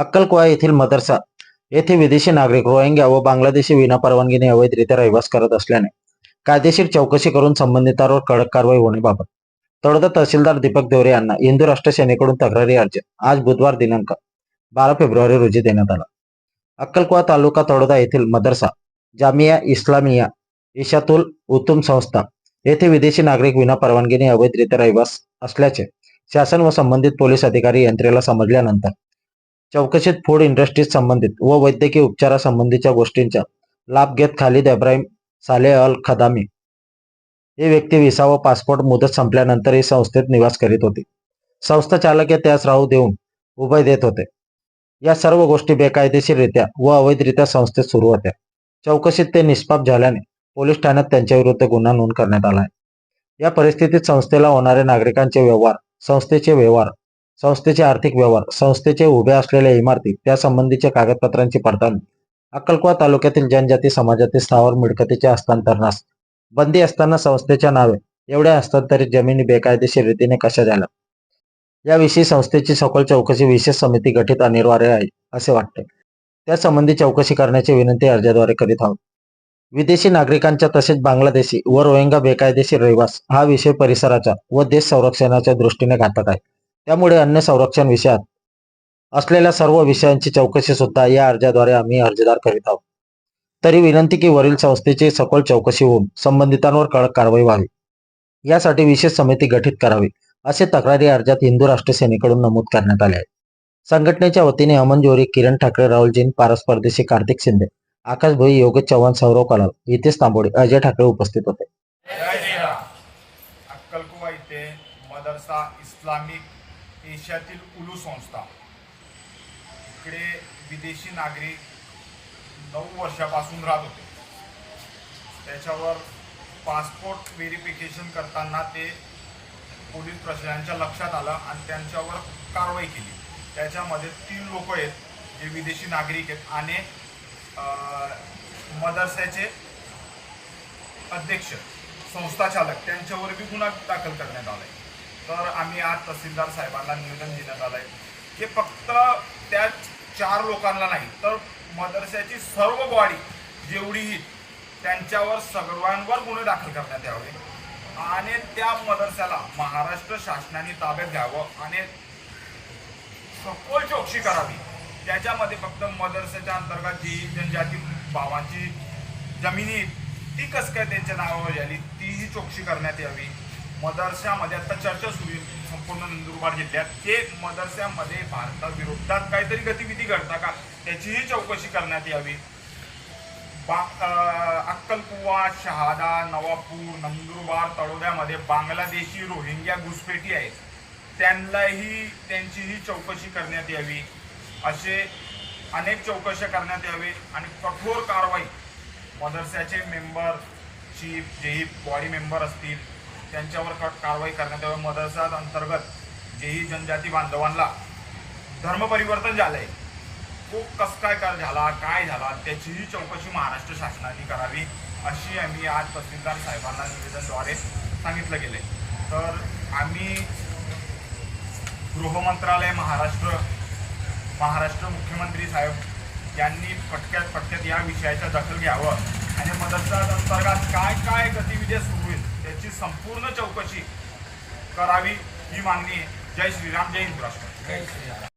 अक्कलकोवा येथील मदरसा येथे विदेशी नागरिक रोहिंग्या व बांगलादेशी विनापरवानगीने अवैधरित्या रहिवास करत असल्याने कायदेशीर चौकशी करून संबंधितांवर कडक कारवाई होण्याबाबत तळोदा तहसीलदार दीपक देवरे यांना हिंदू राष्ट्र सेनेकडून तक्रारी अर्ज आज बुधवार दिनांक बारा फेब्रुवारी रोजी देण्यात आला. अक्कलकोवा तालुका तळोदा येथील मदरसा जामिया इस्लामिया इशातुल उत्तम संस्था येथे विदेशी नागरिक विनापरवानगीने अवैधरित्या रहिवास असल्याचे शासन व संबंधित पोलीस अधिकारी यंत्रेला समजल्यानंतर चौकशीत फूड इंडस्ट्रीज संबंधित व वैद्यकीय उपचारासंबंधीच्या गोष्टींचा लाभ घेत खालिद इब्राहिम साले अल खदामी. हे व्यक्ती विसा व पासपोर्ट मुदत संपल्यानंतर ही संस्थेत निवास करीत होते. संस्था चालक त्यास राहू देऊन उभय देत होते. या सर्व गोष्टी बेकायदेशीररित्या व अवैधरित्या संस्थेत सुरू होत्या. चौकशीत ते निष्पाप झाल्याने पोलीस ठाण्यात त्यांच्याविरुद्ध गुन्हा नोंद करण्यात आला आहे. या परिस्थितीत संस्थेला होणारे नागरिकांचे व्यवहार संस्थेचे व्यवहार संस्थेचे आर्थिक व्यवहार संस्थेचे उभ्या असलेल्या इमारती त्यासंबंधीच्या कागदपत्रांची पडताळणी. अक्कलकोवा तालुक्यातील जनजाती समाजातील स्थावर मिळकतीच्या हस्तांतरणास बंदी असताना संस्थेच्या नावे एवढ्या हस्तांतरित जमिनी बेकायदेशीर रीतीने कशा झाल्या? याविषयी संस्थेची सखोल चौकशी विशेष समिती गठीत अनिवार्य आहे असे वाटते. त्यासंबंधी चौकशी करण्याची विनंती अर्जाद्वारे करीत आहोत. विदेशी नागरिकांच्या तसेच बांगलादेशी व रोहिंगा बेकायदेशीर रहिवास हा विषय परिसराच्या व देश संरक्षणाच्या दृष्टीने घातक आहे. त्यामुळे अन्य संरक्षण विषयात असलेल्या सर्व विषयांची चौकशी सुद्धा या अर्जाद्वारे आम्ही अर्जदार करीत आहोत. तरी विनंती की वरील संस्थेची सखोल चौकशी होऊन संबंधितांवर कडक कारवाई व्हावी. यासाठी विशेष समिती गठीत करावी असे तक्रारी अर्जात हिंदू राष्ट्र सेनेकडून नमूद करण्यात आले आहे संघटनेच्या वतीने अमन जोरी किरण ठाकरे राहुल जैन पारस परदेशी कार्तिक शिंदे आकाश भोई योगेश चव्हाण सौरव कलाल हितेश तांबोडे अजय ठाकरे उपस्थित होते. अक्कलकुवा इथे मदरसा इस्लामिक एशियातील उलू संस्था. इकडे विदेशी नागरिक नऊ वर्षापासून राहत होते. त्याच्यावर पासपोर्ट व्हेरिफिकेशन करताना ते पोलीस प्रशासनाच्या लक्षात आलं आणि त्यांच्यावर कारवाई केली. त्याच्यामध्ये तीन लोक आहेत जे विदेशी नागरिक आहेत आणि अं, मदरसाचे अध्यक्ष संस्था चालक. त्यांच्यावर बी गुन्हा दाखल करण्यात आलाय. तर आम्ही आज तहसीलदार साहेबांना निवेदन देण्यात आलंय. की फक्त त्या चार लोकांना नाही तर मदरशाची सर्व बॉडी जेवढीही त्यांच्यावर सर्वांवर गुन्हे दाखल करण्यात यावे आणि त्या मदरशाला महाराष्ट्र शासनाने ताब्यात घ्यावं आणि सखोल चौकशी करावी. त्याच्यामध्ये फक्त मदरसाच्या अंतर्गत जी जनजाती भावांची जमिनी ती कस काय त्यांच्या नावावर झाली तीही चौकशी करण्यात यावी. मदरशामध्ये आता चर्चा सुरू आहे. संपूर्ण नंदुरबार जिल्ह्यात. ते मदरशामध्ये भारताविरोधात काहीतरी गतिविधी घडता का? त्याचीही चौकशी करण्यात यावी. बा अक्कलकुवा शहादा नवापूर नंदुरबार तळोद्यामध्ये बांगलादेशी रोहिंग्या घुसपेटी आहेत. त्यांनाही त्यांचीही चौकशी करण्यात यावी. असे अनेक चौकशा करण्यात यावे आणि कठोर कारवाई मदरसाचे मेंबर चीफ जेही बॉडी मेंबर असतील त्यांच्यावर कारवाई करण्यात यावी. मदरसा अंतर्गत जेही जनजाती बांधवांना धर्मपरिवर्तन झालंय तो कस काय कर झाला काय झाला त्याचीही चौकशी महाराष्ट्र शासनाने करावी अशी आम्ही आज तहसीलदार साहेबांना निवेदनद्वारे सांगितलं गेले तर आम्ही गृहमंत्रालय महाराष्ट्र महाराष्ट्र मुख्यमंत्री साहेब यांनी पटक्यात पटक्यात या विषयाचा दखल घ्यावं आणि मदरसा अंतर्गत काय काय गतिविधी सुरू याची संपूर्ण चौकशी करावी ही मागणी आहे. जय श्रीराम जय हिंदू राष्ट्र